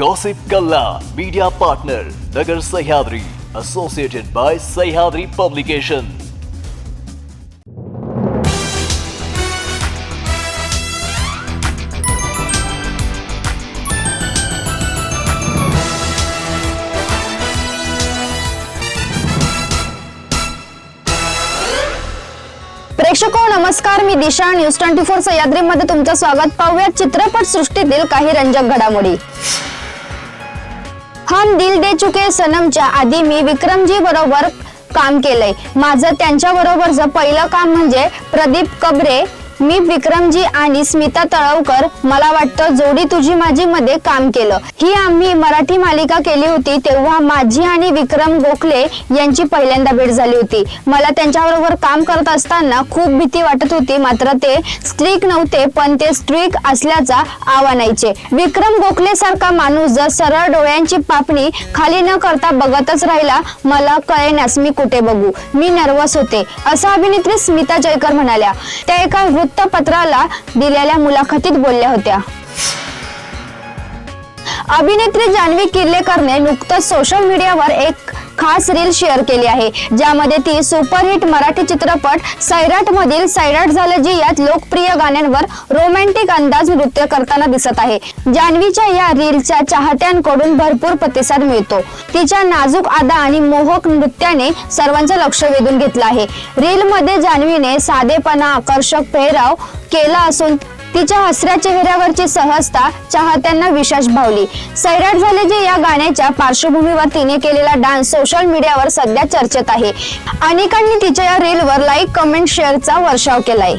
Gossip Kalla, media partner, Nagar Sahyadri, associated by Sahyadri Publication. प्रेक्षको नमस्कार मी Disha news twenty four Sahyadri मध्ये तुमचं स्वागत पाहूया चित्रपट सृष्टीतील काही रंजक घडामोडी हम दिल दे चुके सनमच्या आधी मी विक्रमजी बरोबर काम केलंय. माझं त्यांच्या बरोबरच पहिलं काम म्हणजे प्रदीप कबरे मी विक्रमजी आणि स्मिता तळवकर मला वाटतं जोडी तुझी माझी मध्ये काम केलं. ही आम्ही मराठी मालिका केली होती तेव्हा माझी आणि विक्रम गोखले यांची पहिल्यांदा भेट झाली होती. मला त्यांच्याबरोबर काम करत असताना खूप भीती वाटत होती मात्र ते स्ट्रिक नव्हते पण ते स्ट्रिक असल्याचा आव्हानायचे विक्रम गोखले सारखा माणूस जर सरळ डोळ्यांची पापणी खाली न करता बघतच राहिला मला कळेनास मी कुठे बघू. मी नर्वस होते असं अभिनेत्री स्मिता जयकर म्हणाल्या. त्या एका वृत्तपत्राला दिलेल्या मुलाखतीत बोलल्या होत्या. अभिनेत्री जान्हवी किर्लेकरने नुकतंच सोशल मीडियावर एक खास रील शेअर केली आहे ज्यामध्ये ती सुपरहिट मराठी चित्रपट सैराट मधील सैराट झालं जी यात लोकप्रिय गाण्यांवर रोमॅन्टिक अंदाज नृत्य करताना दिसत आहे. जान्हवीच्या या रीलच्या चाहत्यांकडून भरपूर प्रतिसाद मिळतो. तिच्या नाजूक आदा आणि मोहक नृत्याने सर्वांचं लक्ष वेधून घेतलं आहे. रील मध्ये जान्हवीने साधेपणा आकर्षक पेहराव केला असून तिच्या हसऱ्या चेहऱ्यावरची सहजता चाहत्यांना विशेष भावली. सैराट झाले जे या गाण्याच्या पार्श्वभूमीवर तिने केलेला डान्स सोशल मीडियावर सध्या चर्चेत आहे. अनेकांनी तिच्या या रीलवर लाईक कमेंट शेअरचा वर्षाव केलाय.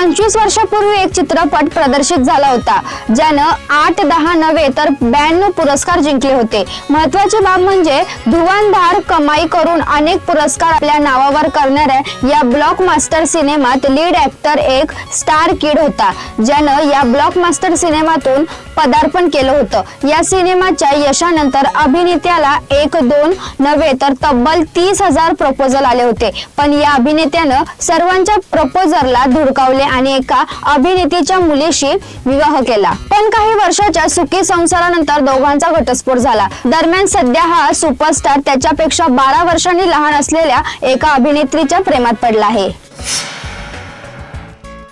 पंचवीस वर्षापूर्वी एक चित्रपट प्रदर्शित झाला होता ज्यानं आठ दहा नव्हे तर ब्याण्णव पुरस्कार जिंकले होते. महत्वाची बाब म्हणजे धुवांधार कमाई करून अनेक पुरस्कार आपल्या नावावर करणाऱ्या या ब्लॉक मास्टर सिनेमात लीड ऍक्टर एक स्टार किड होता ज्यानं या ब्लॉक मास्टर सिनेमातून पदार्पण केलं होतं. या सिनेमाच्या यशानंतर अभिनेत्याला एक दोन नव्हे तर तब्बल तीस हजार प्रपोजल आले होते पण या अभिनेत्यानं सर्वांच्या प्रपोजलला धुडकावले आणि एका अभिनेत्याच्या मुलीशी विवाह केला. पण काही वर्षाच्या सुखी संसारानंतर दोघांचा घटस्फोट झाला. दरम्यान सध्या हा सुपरस्टार त्याच्यापेक्षा बारा वर्षांनी लहान असलेल्या एका अभिनेत्रीच्या प्रेमात पडला आहे.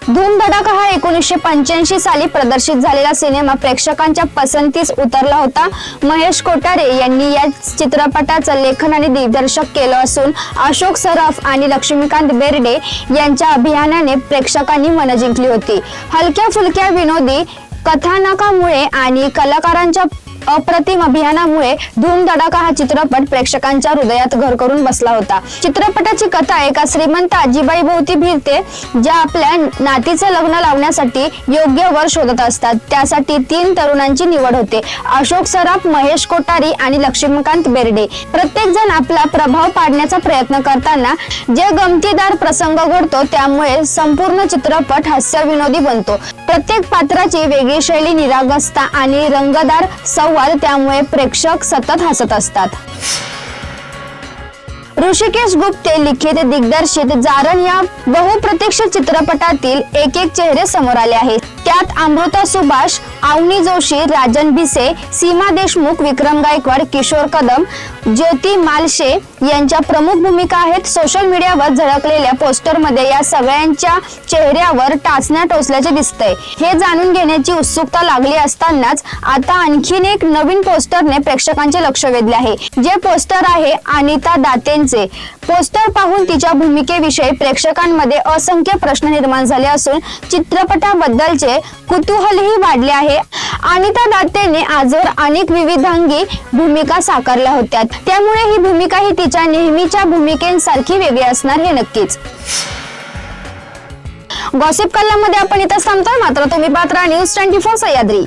धूमधडाका हा एकोणीसशे पंच्याऐंशी साली प्रदर्शित झालेला सिनेमा प्रेक्षकांच्या पसंतीस उतरला होता. महेश कोठारे यांनी या चित्रपटाचं लेखन आणि दिग्दर्शक केलं असून अशोक सराफ आणि लक्ष्मीकांत बेर्डे यांच्या अभियानाने प्रेक्षकांनी मन जिंकली होती. हलक्या फुलक्या विनोदी कथानकामुळे आणि कलाकारांच्या अप्रतिम अभियानामुळे धूम धडाका हा चित्रपट प्रेक्षकांच्या हृदयात घर करून बसला होता. चित्रपटाची कथा एका श्रीमंत आजीबाई भोवती भिरते ज्या आपल्या नातीचं लग्न लावण्यासाठी योग्य वर शोधत असतात. त्यासाठी तीन तरुणांची निवड होते. अशोक सराफ महेश कोठारी आणि लक्ष्मीकांत बेर्डे. प्रत्येक जण आपला प्रभाव पाडण्याचा प्रयत्न करताना जे गमतीदार प्रसंग घडतो त्यामुळे संपूर्ण चित्रपट हास्य विनोदी बनतो. प्रत्येक पात्राची वेगळी शैली निरागसता आणि रंगदार संवाद त्यामुळे प्रेक्षक सतत हसत असतात. ऋषिकेश गुप्ते लिखित दिग्दर्शित जारण या बहुप्रतीक्षित चित्रपटातील एक एक चेहरे समोर आले आहेत. त्यात अमृता सुभाष अवनी जोशी राजन भिसे सीमा देशमुख विक्रम गायकवाड किशोर कदम ज्योती मालशे यांच्या प्रमुख भूमिका आहेत. सोशल मीडियावर झळकलेल्या पोस्टरमध्ये या सगळ्यांच्या चेहऱ्यावर टाचण्या टोचल्याचे दिसतंय. हे जाणून घेण्याची उत्सुकता लागली असतानाच आता आणखीन एक नवीन पोस्टरने प्रेक्षकांचे लक्ष वेधले आहे. जे पोस्टर आहे अनिता दातेंचे. पोस्टर पाहून तिच्या भूमिकेविषयी प्रेक्षकांमध्ये असंख्य प्रश्न निर्माण झाले असून चित्रपटाबद्दलचे कुतूहलही वाढले आहे. अनिता दातेने आजवर अनेक विविधांगी भूमिका साकारल्या होत्या. त्यामुळे ही भूमिका ही तिच्या नेहमीच्या भूमिकेसारखी वेगळी असणार हे नक्कीच. गॉसिप कल्लामध्ये आपण इथं थांबतोय. मात्र तुम्ही पात्रा न्यूज ट्वेंटी फोर सह्याद्री.